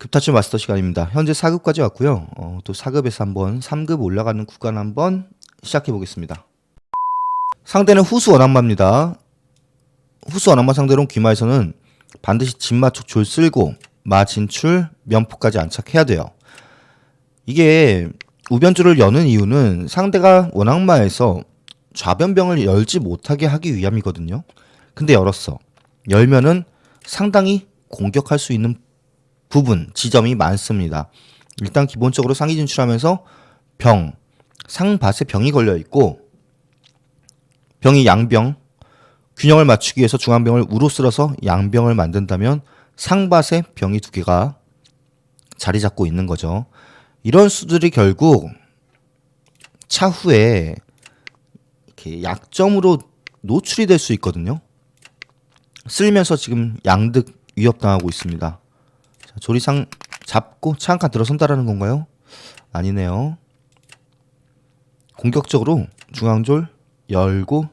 급타출 마스터 시간입니다. 현재 4급까지 왔고요. 어, 또 4급에서 한번 3급 올라가는 구간 한번 시작해 보겠습니다. 상대는 후수 원한마입니다. 후수 원한마 상대로 귀마에서는 반드시 진마촉 졸 쓸고 마 진출 면포까지 안착해야 돼요. 이게 우변줄을 여는 이유는 상대가 원악마에서 좌변병을 열지 못하게 하기 위함이거든요. 근데 열었어. 열면은 상당히 공격할 수 있는 부분, 지점이 많습니다. 일단 기본적으로 상위 진출하면서 병, 상밭에 병이 걸려 있고 병이 양병, 균형을 맞추기 위해서 중앙병을 우로 쓸어서 양병을 만든다면 상밭에 병이 두 개가 자리 잡고 있는 거죠. 이런 수들이 결국 차후에 이렇게 약점으로 노출이 될 수 있거든요. 쓸면서 지금 양득 위협당하고 있습니다. 자, 조리상 잡고 차 한 칸 들어선다라는 건가요? 아니네요. 공격적으로 중앙졸 열고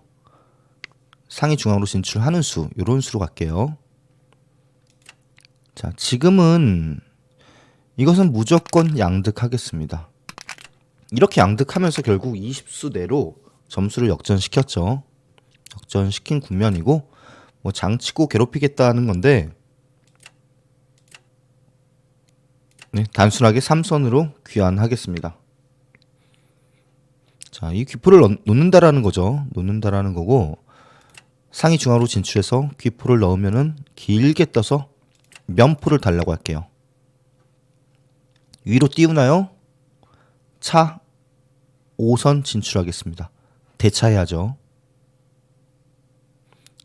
상위 중앙으로 진출하는 수 요런 수로 갈게요. 자, 지금은 이것은 무조건 양득하겠습니다. 이렇게 양득하면서 결국 20수 내로 점수를 역전시켰죠. 역전시킨 국면이고 뭐 장치고 괴롭히겠다는 건데 네, 단순하게 삼선으로 귀환하겠습니다. 자, 이 귀포를 넣, 놓는다라는 거죠. 놓는다라는 거고 상위 중앙으로 진출해서 귀포를 넣으면은 길게 떠서 면포를 달라고 할게요. 위로 띄우나요? 차 5선 진출하겠습니다. 대차해야죠.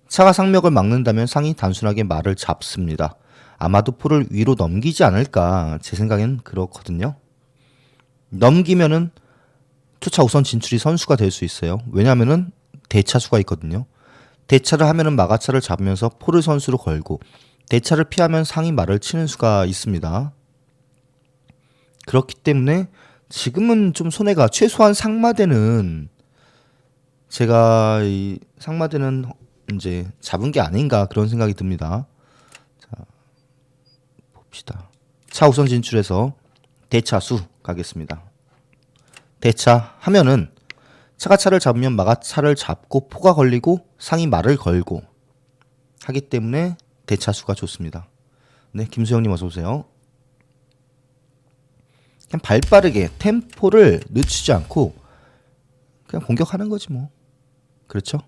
차가 상력을 막는다면 상이 단순하게 말을 잡습니다. 아마도 포를 위로 넘기지 않을까 제 생각엔 그렇거든요. 넘기면은 투차 우선 진출이 선수가 될 수 있어요. 왜냐하면은 대차수가 있거든요. 대차를 하면은 마가차를 잡으면서 포를 선수로 걸고 대차를 피하면 상이 말을 치는 수가 있습니다. 그렇기 때문에 지금은 좀 손해가 최소한 상마대는 제가 이 상마대는 이제 잡은 게 아닌가 그런 생각이 듭니다. 자 봅시다. 차 우선 진출해서 대차수 가겠습니다. 대차 하면은 차가 차를 잡으면 마가 차를 잡고 포가 걸리고 상이 말을 걸고 하기 때문에 대차수가 좋습니다. 네, 김수영님 어서 오세요. 그냥 발 빠르게 템포를 늦추지 않고 그냥 공격하는 거지 뭐. 그렇죠?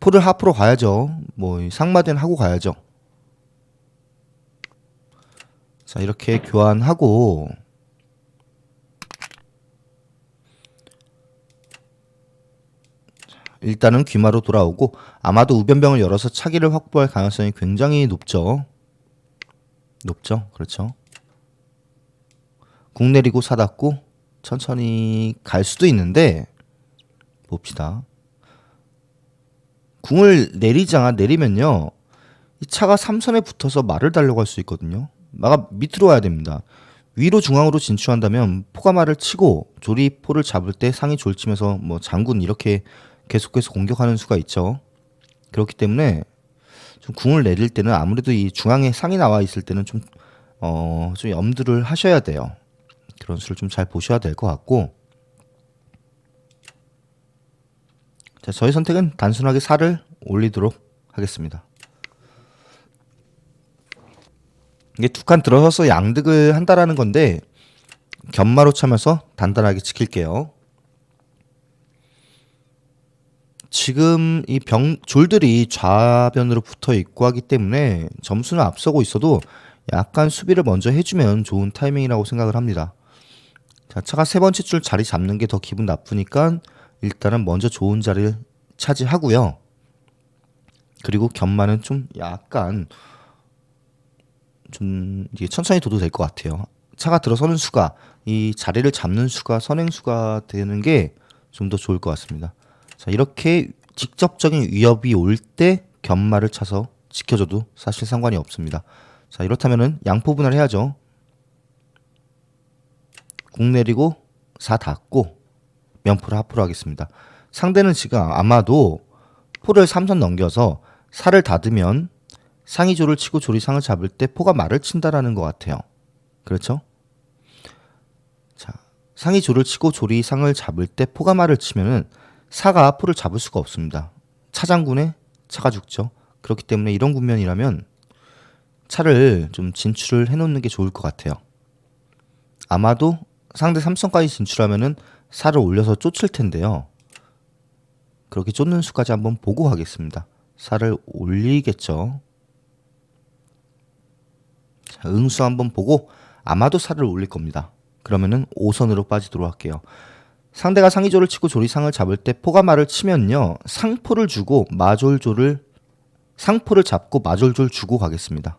포를 하프로 가야죠. 뭐 상마대는 하고 가야죠. 자 이렇게 교환하고 일단은 귀마로 돌아오고 아마도 우변병을 열어서 차기를 확보할 가능성이 굉장히 높죠. 높죠. 그렇죠. 궁 내리고 사닫고 천천히 갈 수도 있는데 봅시다. 궁을 내리자가 내리면요. 이 차가 삼선에 붙어서 말을 달려고 할 수 있거든요. 마가 밑으로 와야 됩니다. 위로 중앙으로 진출한다면 포가 말을 치고 조리포를 잡을 때 상이 졸치면서 뭐 장군 이렇게 계속해서 공격하는 수가 있죠. 그렇기 때문에 좀 궁을 내릴 때는 아무래도 이 중앙에 상이 나와 있을 때는 좀 어, 좀 염두를 하셔야 돼요. 그런 수를 좀 잘 보셔야 될 것 같고. 자, 저희 선택은 단순하게 살을 올리도록 하겠습니다. 이게 두 칸 들어서서 양득을 한다라는 건데 견마로 차면서 단단하게 지킬게요. 지금 이 병 졸들이 좌변으로 붙어 있고 하기 때문에 점수는 앞서고 있어도 약간 수비를 먼저 해주면 좋은 타이밍이라고 생각을 합니다. 자, 차가 세 번째 줄 자리 잡는 게 더 기분 나쁘니까 일단은 먼저 좋은 자리를 차지하고요. 그리고 견마는 좀 약간 좀 천천히 둬도 될 것 같아요. 차가 들어서는 수가 이 자리를 잡는 수가 선행 수가 되는 게 좀 더 좋을 것 같습니다. 자 이렇게 직접적인 위협이 올 때 견마를 차서 지켜줘도 사실 상관이 없습니다. 자 이렇다면은 양포 분할 해야죠. 국 내리고 사 닫고 면포를 하프로 하겠습니다. 상대는 지금 아마도 포를 삼선 넘겨서 살을 닫으면 상이 조를 치고 조리 상을 잡을 때 포가 말을 친다라는 것 같아요. 그렇죠? 자, 상이 조를 치고 조리 상을 잡을 때 포가 말을 치면은 사가 포를 잡을 수가 없습니다. 차장군의 차가 죽죠. 그렇기 때문에 이런 국면이라면 차를 좀 진출을 해놓는 게 좋을 것 같아요. 아마도 상대 삼성까지 진출하면은 살을 올려서 쫓을 텐데요. 그렇게 쫓는 수까지 한번 보고 하겠습니다. 살을 올리겠죠. 자, 응수 한번 보고 아마도 살을 올릴 겁니다. 그러면은 5선으로 빠지도록 할게요. 상대가 상의조를 치고 조리상을 잡을 때 포가 말을 치면요. 상포를 주고 마졸조를 상포를 잡고 마졸조를 주고 가겠습니다.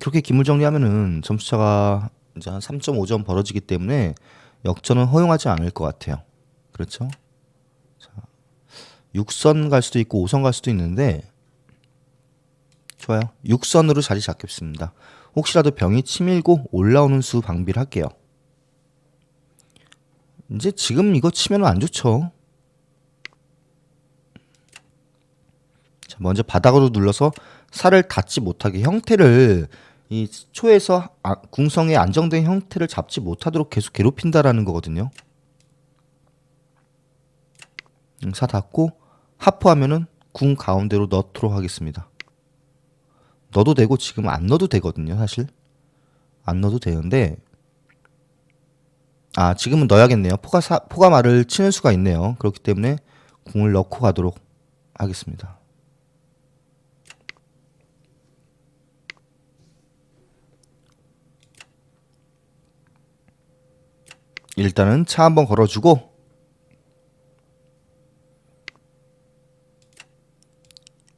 그렇게 기물 정리하면은 점수차가 이제 한 3.5점 벌어지기 때문에 역전은 허용하지 않을 것 같아요. 그렇죠? 자, 6선 갈 수도 있고 5선 갈 수도 있는데 좋아요. 6선으로 자리 잡겠습니다. 혹시라도 병이 치밀고 올라오는 수 방비를 할게요. 이제 지금 이거 치면 안 좋죠. 자, 먼저 바닥으로 눌러서 살을 닿지 못하게 형태를 이 초에서 아, 궁성의 안정된 형태를 잡지 못하도록 계속 괴롭힌다라는 거거든요. 음, 사 닿고 하프하면은 궁 가운데로 넣도록 하겠습니다. 넣어도 되고 지금 안 넣어도 되거든요, 사실. 안 넣어도 되는데 아 지금은 넣어야겠네요. 포가 사, 포가 말을 치는 수가 있네요. 그렇기 때문에 궁을 넣고 가도록 하겠습니다. 일단은 차 한번 걸어주고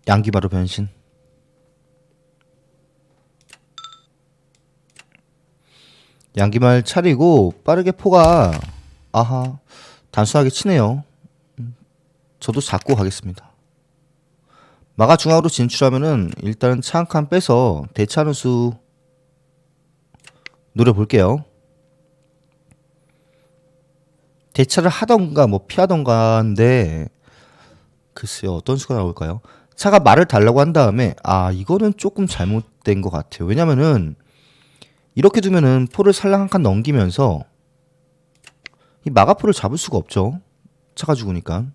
양기바로 변신. 양기말 차리고 빠르게 포가 아하 단순하게 치네요. 음, 저도 잡고 가겠습니다. 마가 중앙으로 진출하면은 일단은 차 한 칸 빼서 대차는 수 노려볼게요. 대차를 하던가 뭐 피하던가인데 글쎄요 어떤 수가 나올까요? 차가 말을 달라고 한 다음에 아 이거는 조금 잘못된 것 같아요. 왜냐면은 이렇게 두면은 포를 살랑 한 칸 넘기면서 이 마가포를 잡을 수가 없죠. 차가 죽으니까.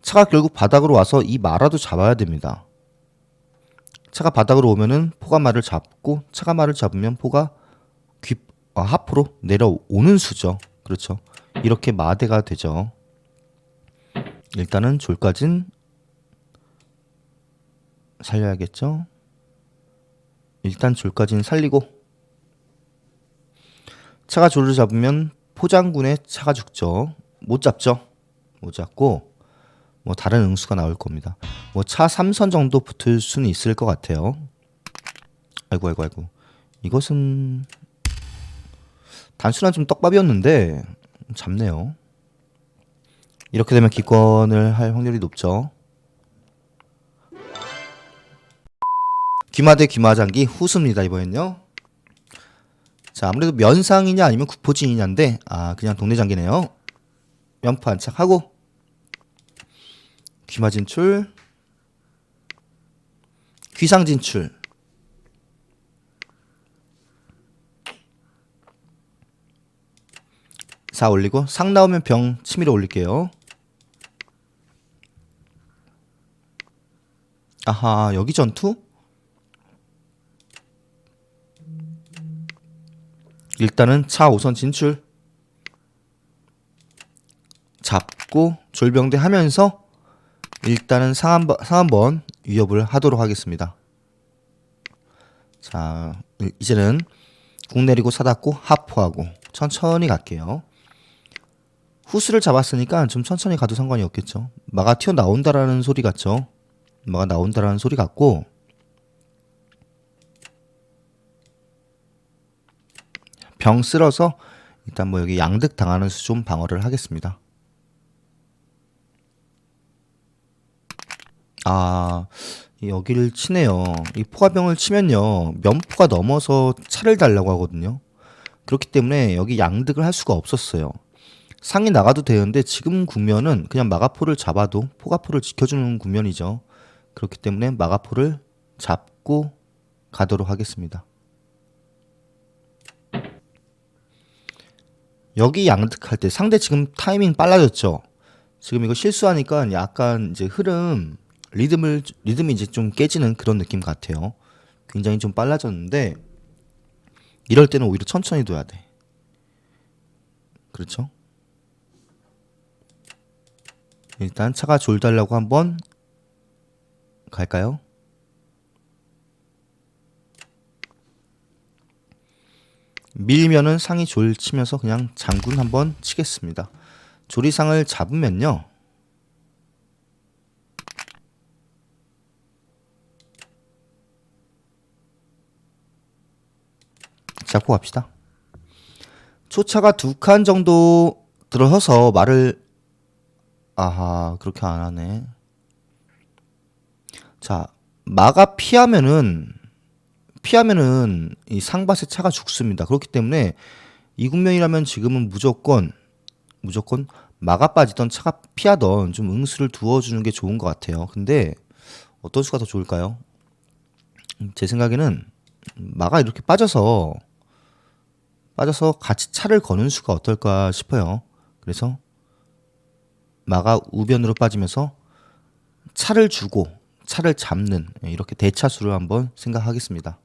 차가 결국 바닥으로 와서 이 마라도 잡아야 됩니다. 차가 바닥으로 오면은 포가 말을 잡고 차가 말을 잡으면 포가 귀 아, 하프로 내려오는 수죠. 그렇죠. 이렇게 마대가 되죠. 일단은 졸까진 살려야겠죠. 일단 졸까지는 살리고 차가 조를 잡으면 포장군의 차가 죽죠. 못 잡죠. 못 잡고 뭐 다른 응수가 나올 겁니다. 뭐 차 3선 정도 붙을 수는 있을 것 같아요. 아이고 아이고 아이고. 이것은 단순한 좀 떡밥이었는데 잡네요. 이렇게 되면 기권을 할 확률이 높죠. 귀마대 귀마장기 후수입니다 이번엔요. 자 아무래도 면상이냐 아니면 구포진이냐인데 아 그냥 동네 장기네요. 연파 안착하고 귀마 진출 귀상 진출 사 올리고 상 나오면 병 치밀어 올릴게요. 아하 여기 전투? 일단은 차 5선 진출 잡고 졸병대 하면서 일단은 상한 번, 상한 번 위협을 하도록 하겠습니다. 자 이제는 궁 내리고 사닫고 하포하고 천천히 갈게요. 후스를 잡았으니까 좀 천천히 가도 상관이 없겠죠. 마가 튀어 나온다라는 소리 같죠. 마가 나온다라는 소리 같고 병 쓸어서 일단 뭐 여기 양득 당하는 수좀 방어를 하겠습니다. 아 여기를 치네요. 이 포화병을 치면요 면포가 넘어서 차를 달라고 하거든요. 그렇기 때문에 여기 양득을 할 수가 없었어요. 상이 나가도 되는데 지금 국면은 그냥 마가포를 잡아도 포가포를 지켜주는 국면이죠. 그렇기 때문에 마가포를 잡고 가도록 하겠습니다. 여기 양득할 때 상대 지금 타이밍 빨라졌죠. 지금 이거 실수하니까 약간 이제 흐름 리듬을 리듬이 이제 좀 깨지는 그런 느낌 같아요. 굉장히 좀 빨라졌는데 이럴 때는 오히려 천천히 둬야 돼. 그렇죠? 일단 차가 졸달라고 한번 갈까요? 밀면은 상이 졸 치면서 그냥 장군 한번 치겠습니다. 조리상을 잡으면요. 잡고 갑시다. 초차가 두 칸 정도 들어서서 말을 아하 그렇게 안 하네. 자 마가 피하면은 피하면은 이 상밭의 차가 죽습니다. 그렇기 때문에 이 국면이라면 지금은 무조건 무조건 마가 빠지던 차가 피하던 좀 응수를 두어주는 게 좋은 것 같아요. 근데 어떤 수가 더 좋을까요? 음, 제 생각에는 마가 이렇게 빠져서 빠져서 같이 차를 거는 수가 어떨까 싶어요. 그래서 마가 우변으로 빠지면서 차를 주고 차를 잡는 이렇게 대차수를 한번 생각하겠습니다.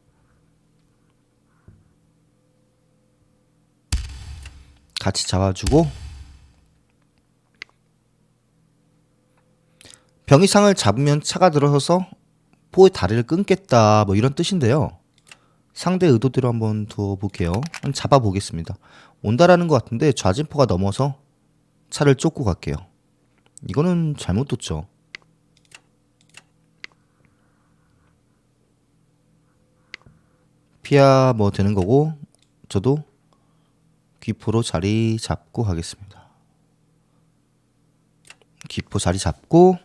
같이 잡아주고 병이상을 잡으면 차가 들어서서 포의 다리를 끊겠다 뭐 이런 뜻인데요. 상대 의도대로 한번 두어 볼게요. 한번 잡아 보겠습니다. 온다라는 것 같은데 좌진포가 넘어서 차를 쫓고 갈게요. 이거는 잘못 뒀죠. 피야 뭐 되는 거고 저도 귀포로 자리 잡고 가겠습니다. 귀포 자리 잡고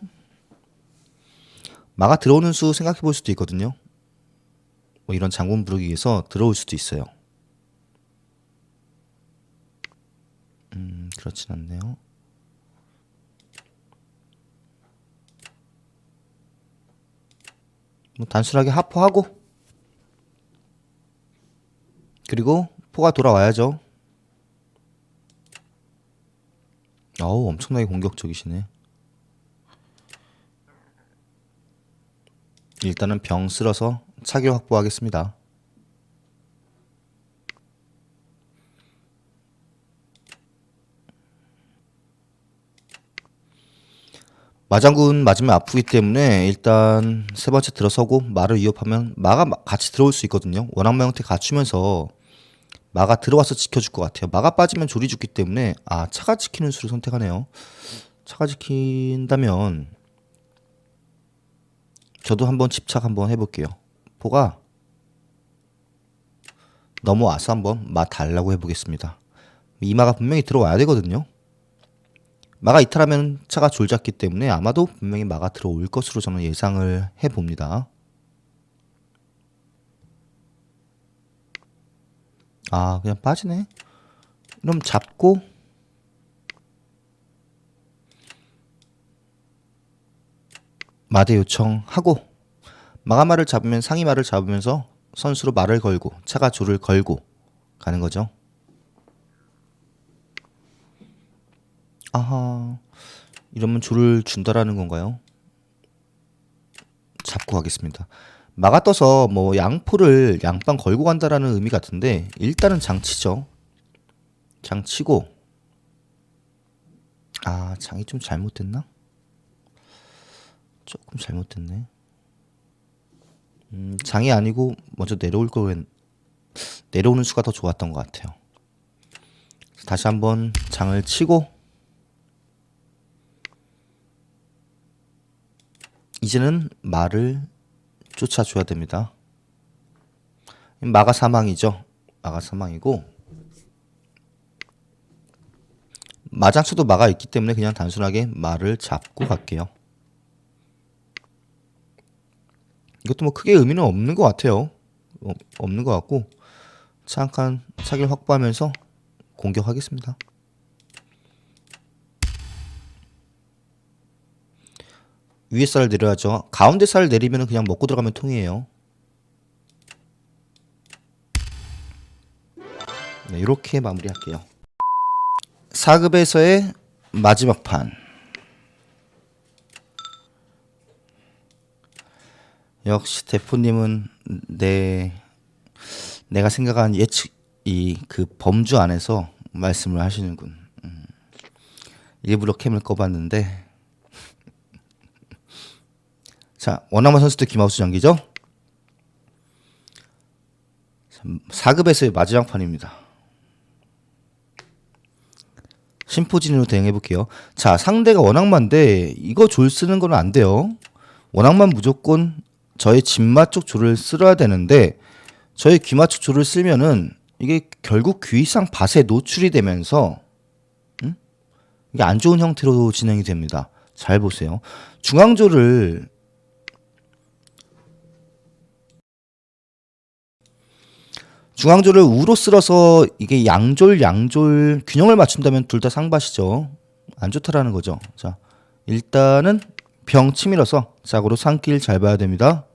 마가 들어오는 수 생각해 볼 수도 있거든요. 뭐 이런 장군 부르기 위해서 들어올 수도 있어요. 음, 그렇진 않네요. 뭐 단순하게 하포하고 그리고 포가 돌아와야죠. 어우 엄청나게 공격적이시네. 일단은 병 쓸어서 차기를 확보하겠습니다. 마장군 맞으면 아프기 때문에 일단 세 번째 들어서고 마를 위협하면 마가 마- 같이 들어올 수 있거든요. 원앙마 형태 갖추면서 마가 들어와서 지켜줄 것 같아요. 마가 빠지면 조리 죽기 때문에 아 차가 지키는 수를 선택하네요. 차가 지킨다면 저도 한번 집착 한번 해볼게요. 포가 넘어와서 한번 마 달라고 해보겠습니다. 이 마가 분명히 들어와야 되거든요. 마가 이탈하면 차가 졸잡기 때문에 아마도 분명히 마가 들어올 것으로 저는 예상을 해봅니다. 아 그냥 빠지네. 그럼 잡고 마대 요청하고 마가마를 잡으면 상이마를 잡으면서 선수로 말을 걸고 차가 줄을 걸고 가는 거죠. 아하 이러면 줄을 준다라는 건가요? 잡고 가겠습니다. 마가 떠서 뭐 양포를 양방 걸고 간다라는 의미 같은데 일단은 장치죠. 장치고 아 장이 좀 잘못됐나? 조금 잘못됐네. 음, 장이 아니고 먼저 내려올 거wen 내려오는 수가 더 좋았던 것 같아요. 다시 한번 장을 치고 이제는 말을 쫓아줘야 됩니다. 마가 사망이죠. 마가 사망이고 마장수도 마가 있기 때문에 그냥 단순하게 말을 잡고 갈게요. 이것도 뭐 크게 의미는 없는 것 같아요. 어, 없는 것 같고 차한칸 차기를 확보하면서 공격하겠습니다. 위에 쌀을 내려야죠. 가운데 쌀을 내리면 그냥 먹고 들어가면 통이에요. 네, 이렇게 마무리할게요. 4급에서의 마지막 판. 역시 대표님은 내 내가 생각한 예측 이 그 범주 안에서 말씀을 하시는군. 음. 일부러 캠을 꺼봤는데 자 원화마 선수들 김하우스 전기죠. 4급에서의 마지막 판입니다. 심포진으로 대응해 볼게요. 자 상대가 원악마인데 이거 졸 쓰는 건 안 돼요. 원악만 무조건 저의 진마 쪽 줄을 쓸어야 되는데 저의 귀마 쪽 줄을 쓰면은 이게 결국 귀상 밭에 노출이 되면서 음? 이게 안 좋은 형태로 진행이 됩니다. 잘 보세요. 중앙조를 중앙조를 우로 쓸어서 이게 양졸 양졸 균형을 맞춘다면 둘 다 상밭이죠. 안 좋다라는 거죠. 자 일단은 병 치밀어서 짝으로 산길 잘 봐야 됩니다.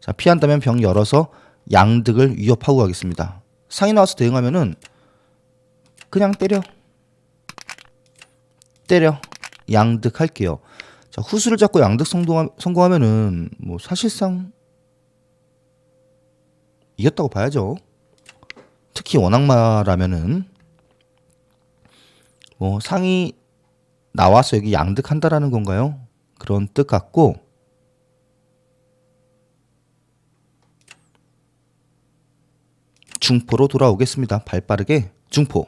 자 피한다면 병 열어서 양득을 위협하고 가겠습니다. 상이 나와서 대응하면은 그냥 때려 때려 양득 할게요. 자 후수를 잡고 양득 성공하, 성공하면은 뭐 사실상 이겼다고 봐야죠. 특히 원악마라면은 뭐 상이 나와서 여기 양득한다라는 건가요? 그런 뜻 같고 중포로 돌아오겠습니다. 발 빠르게 중포.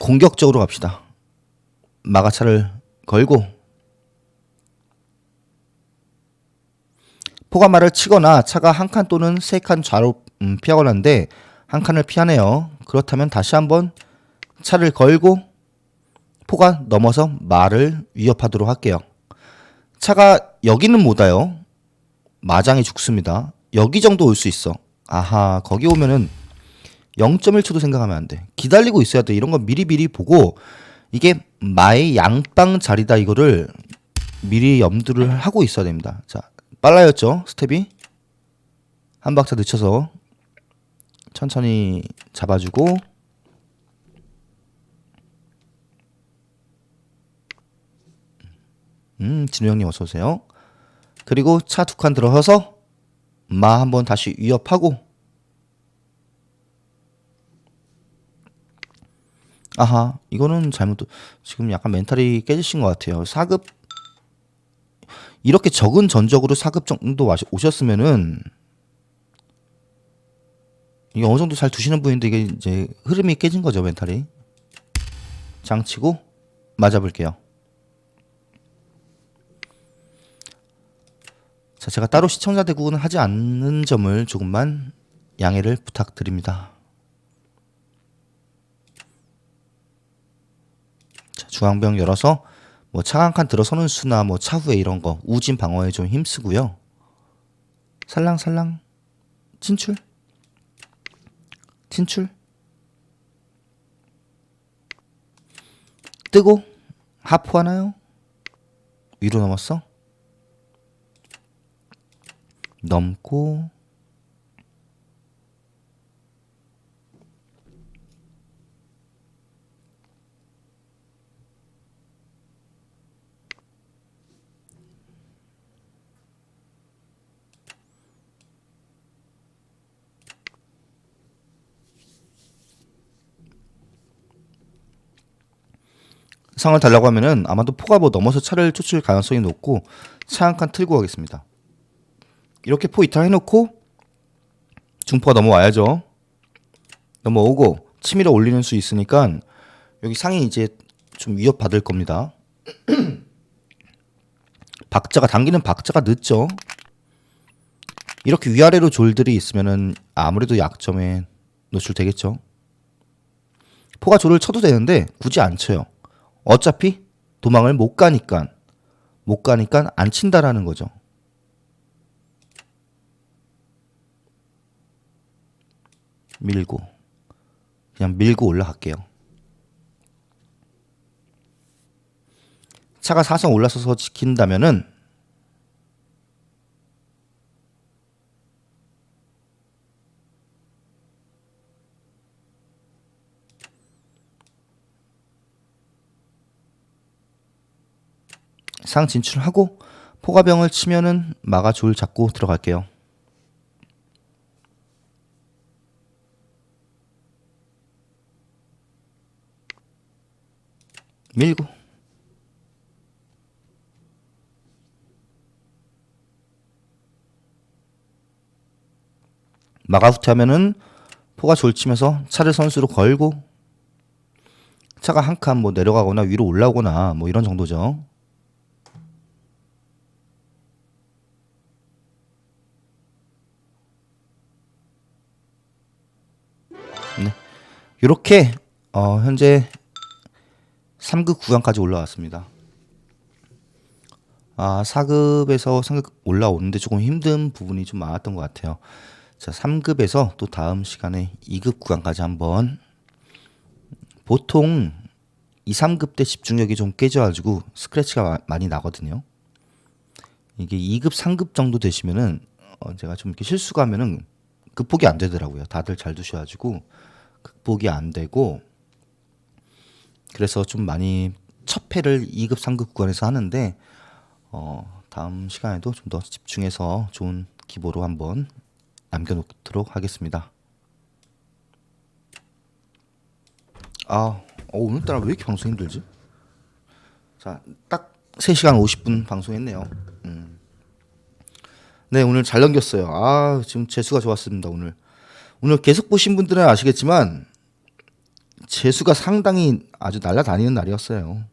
공격적으로 갑시다. 마가차를 걸고 포가마를 치거나 차가 한 칸 또는 세 칸 좌로 음, 피하거나 하는데 한 칸을 피하네요. 그렇다면 다시 한번 차를 걸고 포가 넘어서 말을 위협하도록 할게요. 차가 여기는 못 와요. 마장이 죽습니다. 여기 정도 올 수 있어. 아하, 거기 오면은 0.1초도 생각하면 안 돼. 기다리고 있어야 돼. 이런 거 미리미리 보고 이게 마의 양빵 자리다 이거를 미리 염두를 하고 있어야 됩니다. 자, 빨라였죠? 스텝이. 한 박자 늦춰서 천천히 잡아주고 음, 진우 형님 어서 오세요. 그리고 차 두 칸 들어서서 마 한번 다시 위협하고 아하 이거는 잘못 지금 약간 멘탈이 깨지신 것 같아요 4급 이렇게 적은 전적으로 4급 정도 오셨으면은 이게 어느 정도 잘 두시는 분인데 이게 이제 흐름이 깨진 거죠 멘탈이 장치고 맞아볼게요 자, 제가 따로 시청자 대구는 하지 않는 점을 조금만 양해를 부탁드립니다. 자, 중앙병 열어서 뭐 차한칸 들어서는 수나 뭐 차후에 이런 거 우진 방어에 좀 힘쓰고요. 살랑살랑 진출 진출 뜨고 하프 하나요? 위로 넘었어? 넘고 상을 달라고 하면은 아마도 포가 뭐 넘어서 차를 쫓을 가능성이 높고 차 한 칸 틀고 가겠습니다. 이렇게 포 이탈 해놓고 중포가 넘어와야죠. 넘어오고 치밀어 올리는 수 있으니까 여기 상이 이제 좀 위협 받을 겁니다. 박자가 당기는 박자가 늦죠. 이렇게 위아래로 졸들이 있으면은 아무래도 약점에 노출되겠죠. 포가 졸을 쳐도 되는데 굳이 안 쳐요. 어차피 도망을 못 가니까 못 가니까 안 친다라는 거죠. 밀고 그냥 밀고 올라갈게요. 차가 사성 올라서서 지킨다면은 상 진출하고 포가병을 치면은 마가 줄 잡고 들어갈게요. 밀고 마가 후퇴하면은 포가 졸치면서 차를 선수로 걸고 차가 한 칸 뭐 내려가거나 위로 올라오거나 뭐 이런 정도죠. 이렇게 어, 현재 3급 구간까지 올라왔습니다. 아, 4급에서 3급 올라오는데 조금 힘든 부분이 좀 많았던 것 같아요. 자, 3급에서 또 다음 시간에 2급 구간까지 한번 보통 2, 3급 때 집중력이 좀 깨져가지고 스크래치가 마- 많이 나거든요. 이게 2급, 3급 정도 되시면은 어, 제가 좀 이렇게 실수가 하면은 극복이 안 되더라고요. 다들 잘 두셔가지고 극복이 안 되고 그래서 좀 많이 첫 패를 2급, 3급 구간에서 하는데 어, 다음 시간에도 좀 더 집중해서 좋은 기보로 한번 남겨놓도록 하겠습니다. 아, 어, 오늘따라 왜 이렇게 방송 힘들지? 자, 딱 3시간 50분 방송했네요. 음. 네, 오늘 잘 넘겼어요. 아, 지금 재수가 좋았습니다, 오늘. 오늘 계속 보신 분들은 아시겠지만 재수가 상당히 아주 날라다니는 날이었어요.